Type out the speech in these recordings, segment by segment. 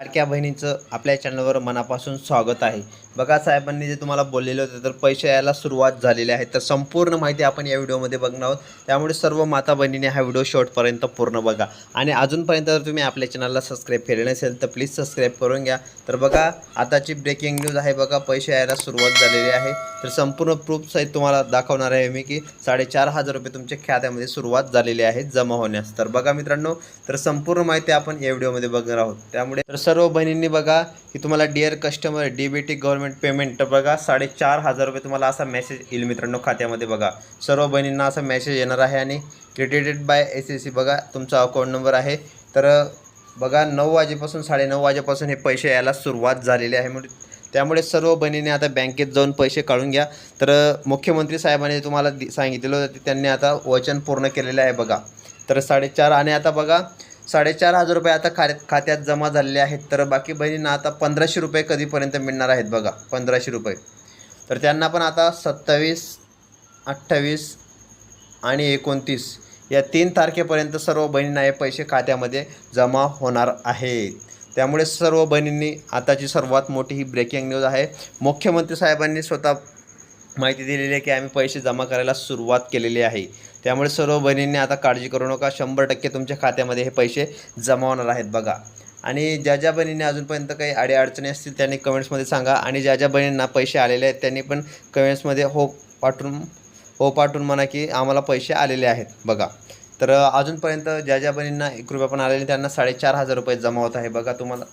लाडक्या बहिणीचं आपल्या चॅनलवर मनापासून स्वागत आहे. बघा साहेबांनी जे तुम्हाला बोललेलं होतं तर पैसे यायला सुरुवात झालेली आहे. तर संपूर्ण माहिती आपण या व्हिडिओमध्ये बघणार आहोत. त्यामुळे सर्व माता बहिणीने हा व्हिडिओ शेवटपर्यंत पूर्ण बघा. आणि अजूनपर्यंत जर तुम्ही आपल्या चॅनलला सबस्क्राईब केले नसेल तर प्लीज सबस्क्राईब करून घ्या. तर बघा आताची ब्रेकिंग न्यूज आहे बघा पैसे यायला सुरुवात झालेली आहे. तर संपूर्ण प्रूफसहित तुम्हाला दाखवणार आहे मी की साडेचार हजार रुपये तुमच्या खात्यामध्ये सुरुवात झालेली आहे जमा होण्यास. तर बघा मित्रांनो तर संपूर्ण माहिती आपण या व्हिडिओमध्ये बघणार आहोत. त्यामुळे तर सर्व बहिणींनी बघा की तुम्हाला dear customer D B T government payment तर बघा साडेचार हजार रुपये तुम्हाला असा मेसेज येईल मित्रांनो खात्यामध्ये बघा. सर्व बहिणींना असा मेसेज येणार आहे आणि credited by S S C बघा तुमचा अकाउंट नंबर आहे. तर बघा नऊ वाजेपासून साडेनऊ वाजेपासून हे पैसे यायला सुरुवात झालेली आहे. म्हणजे त्यामुळे सर्व बहिणीने आता बँकेत जाऊन पैसे काढून घ्या. तर मुख्यमंत्री साहेबांनी तुम्हाला दि- सांगितलेलं होतं त्यांनी आता वचन पूर्ण केलेलं आहे बघा. तर साडेचार आणि आता बघा साडेचार हजार रुपये आता खा खात्यात जमा झालेले आहेत. तर बाकी बहिणींना आता पंधराशे रुपये कधीपर्यंत मिळणार आहेत बघा पंधराशे रुपये. तर त्यांना पण आता सत्तावीस अठ्ठावीस आणि एकोणतीस या तीन तारखेपर्यंत सर्व बहिणींना हे पैसे खात्यामध्ये जमा होणार आहेत. त्यामुळे सर्व बहिणींनी आताची सर्वात मोठी ही ब्रेकिंग न्यूज आहे. मुख्यमंत्री साहेबांनी स्वतः माहिती दिलेली आहे की आम्ही पैसे जमा करायला सुरुवात केलेली आहे. त्यामुळे सर्व बहिणींनी आता काळजी करू नका. शंभर टक्के तुमच्या खात्यामध्ये हे पैसे जमा होणार आहेत बघा. आणि ज्या ज्या बहिणींनी अजूनपर्यंत काही अडीअडचणी असतील त्यांनी कमेंट्समध्ये सांगा. आणि ज्या ज्या बहिणींना पैसे आलेले आहेत त्यांनी पण कमेंट्समध्ये हो पाठवून हो पाठवून म्हणा की आम्हाला पैसे आलेले आहेत बघा. तर अजूनपर्यंत ज्या ज्या बहिणींना एक रुपया पण आलेले त्यांना साडेचार हजार रुपये जमा होत आहे बघा. तुम्हाला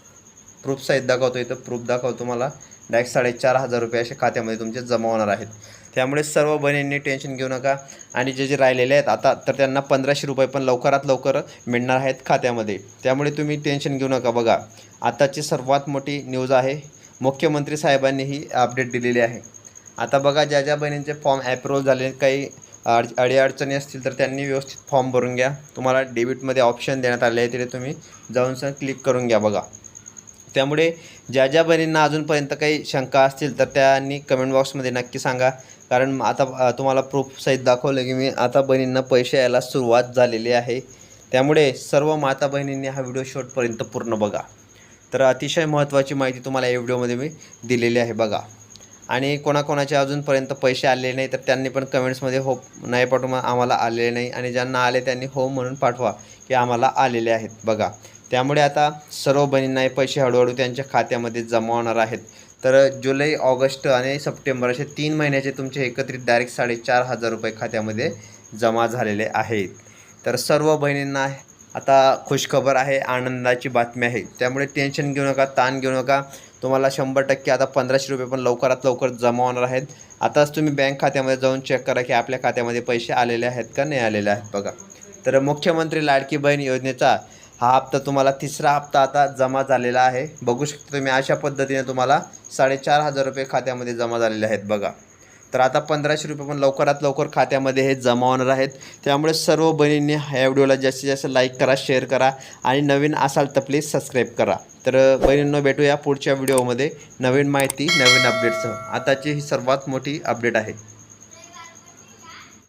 प्रूफसहित दाखवतो इथं प्रूफ दाखवतो तुम्हाला. डायरेक्ट साडेचार हजार रुपये असे खात्यामध्ये तुमचे जमा होणार आहेत. त्यामुळे सर्व बहिणींनी टेन्शन घेऊ नका. आणि जे जे राहिलेले आहेत आता तर त्यांना पंधराशे रुपये पण लवकरात लवकर मिळणार आहेत खात्यामध्ये. त्यामुळे तुम्ही टेन्शन घेऊ नका बघा. आताची सर्वात मोठी न्यूज आहे मुख्यमंत्री साहेबांनी ही अपडेट दिलेली आहे. आता बघा ज्या ज्या बहिणींचे फॉर्म ॲप्रूव्ह झाले काही अड अडीअडचणी असतील तर त्यांनी व्यवस्थित फॉर्म भरून घ्या. तुम्हाला डेबिटमध्ये ऑप्शन देण्यात आले आहे तिथे तुम्ही जाऊन सर क्लिक करून घ्या बघा. त्यामुळे ज्या ज्या बहिणींना अजूनपर्यंत काही शंका असतील तर त्यांनी कमेंट बॉक्समध्ये नक्की सांगा. कारण आता तुम्हाला प्रूफ सहित दाखवलं की मी आता बहिणींना पैसे यायला सुरुवात झालेली आहे. त्यामुळे सर्व माता बहिणींनी हा व्हिडिओ शॉर्टपर्यंत पूर्ण बघा. तर अतिशय महत्त्वाची माहिती तुम्हाला या व्हिडिओमध्ये मी दिलेली आहे बघा. आणि कोणाकोणाचे अजूनपर्यंत पैसे आलेले नाही तर त्यांनी पण कमेंट्समध्ये हो नाही पाठवा आम्हाला आलेले नाही. आणि ज्यांना आले त्यांनी हो म्हणून पाठवा की आम्हाला आलेले आहेत. बघा. त्यामुळे आता सर्व बहिणींना हे पैसे हळूहळू त्यांच्या खात्यामध्ये जमा होणार आहेत. तर जुलै ऑगस्ट आणि सप्टेंबर असे तीन महिन्याचे तुमचे एकत्रित डायरेक्ट साडेचार हजार रुपये खात्यामध्ये जमा झालेले आहेत. तर सर्व बहिणींना आता खुशखबर आहे आनंदाची बातमी आहे. त्यामुळे टेन्शन घेऊ नका ताण घेऊ नका. तुम्हाला शंभर टक्के आता पंधराशे रुपये पण लवकरात लवकर जमा होणार आहेत. आताच तुम्ही बँक खात्यामध्ये जाऊन चेक करा की आपल्या खात्यामध्ये पैसे आलेले आहेत का नाही आलेले आहेत बघा. तर मुख्यमंत्री लाडकी बहीण योजनेचा हा हप्ता तुम्हाला तिसरा हप्ता आता जमा झालेला आहे. बघू शकता तुम्ही अशा पद्धतीने तुम्हाला साडेचार हजार रुपये खात्यामध्ये जमा झालेले आहेत बघा. तर आता पंधराशे रुपये पण लवकरात लवकर खात्यामध्ये हे जमा होणार आहेत. त्यामुळे सर्व बहिणींनी ह्या व्हिडिओला जास्तीत जास्त लाईक करा शेअर करा आणि नवीन असाल तर प्लीज सबस्क्राईब करा. तर बहिणींनो भेटूया पुढच्या व्हिडिओमध्ये नवीन माहिती नवीन अपडेटसह आताची ही सर्वात मोठी अपडेट आहे.